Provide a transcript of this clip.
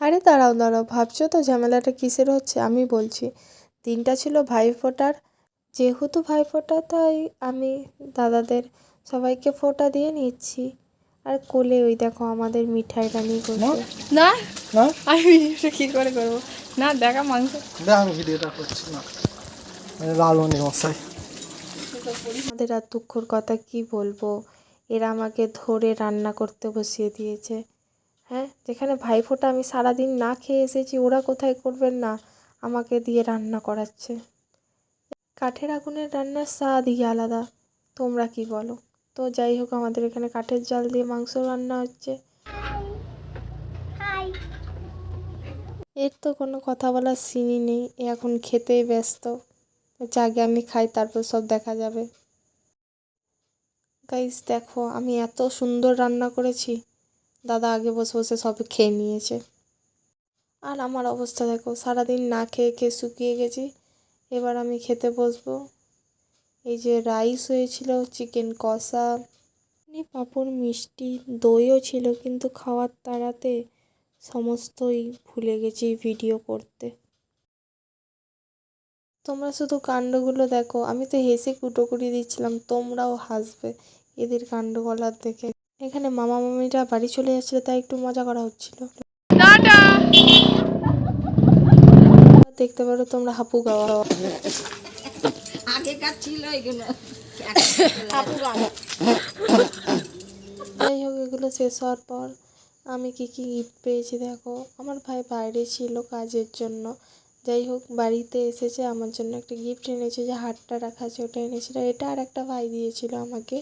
আরে দাঁড়াও দাঁড়াও ভাবছ তো ঝামেলাটা কিসের হচ্ছে? আমি বলছি দিনটা ছিল ভাইফোঁটার যেহেতু ভাইফোঁটা তাই আমি দাদাদের সবাইকে ফোঁটা দিয়ে নিচ্ছি। আর কোলে ওই দেখো আমাদের মিঠাই রানি করছে। না? না? আমি কী করে করব? না দেখা মাংস। দেখ আমি ভিডিওটা করছি না। লালমণি মশাই। আমাদের আর দুঃখর কথা কি বলব? এরা আমাকে ধরে রান্না করতে বসিয়ে দিয়েছে। হ্যাঁ যেখানে ভাইফোঁটা আমি সারাদিন না খেয়ে এসেছি ওরা কোথায় করবেন না? আমাকে দিয়ে রান্না করাচ্ছে। কাঠের আগুনের রান্নার স্বাদই আলাদা। তোমরা কি বলো? তো যাই হোক আমাদের এখানে কাঠের জাল দিয়ে মাংস রান্না হচ্ছে। এর তো কোনো কথা বলার সিনই নেই। এখন খেতেই ব্যস্ত। বলছে আগে আমি খাই, তারপর সব দেখা যাবে। গাইস দেখো, আমি এত সুন্দর রান্না করেছি। দাদা আগে বসে বসে সব খেয়ে নিয়েছে। আর আমার অবস্থা দেখো, সারাদিন না খেয়ে খেয়ে শুকিয়ে গেছি। এবার আমি খেতে বসবো। এই যে রাইস হয়েছিল, চিকেন কষা পাঁপড়, মিষ্টি, দইও ছিল, কিন্তু খাওয়ার তাড়াতে সমস্তই ভুলে গেছি ভিডিও করতে। তোমরা শুধু কাণ্ডগুলো দেখো। আমি তো হেসে কুটোকুটি দিচ্ছিলাম তোমরাও হাসবে এদের কাণ্ডকলার দেখে। এখানে মামা মামিরা বাড়ি চলে যাচ্ছিল তাই একটু মজা করা হচ্ছিল। দেখতে পারো তোমরা হাপু গাওয়া। আগেকার ছিল এগুলো। যাই হোক এগুলো শেষ হওয়ার পর আমি কি কি গিফট পেয়েছি দেখো। আমার ভাই বাইরে ছিল কাজের জন্য। যাই হোক, বাড়িতে এসেছে, আমার জন্য একটা গিফট এনেছে, যে হারটা রাখা আছে ওটা এনেছিল। এটা আর একটা ভাই দিয়েছিল আমাকে।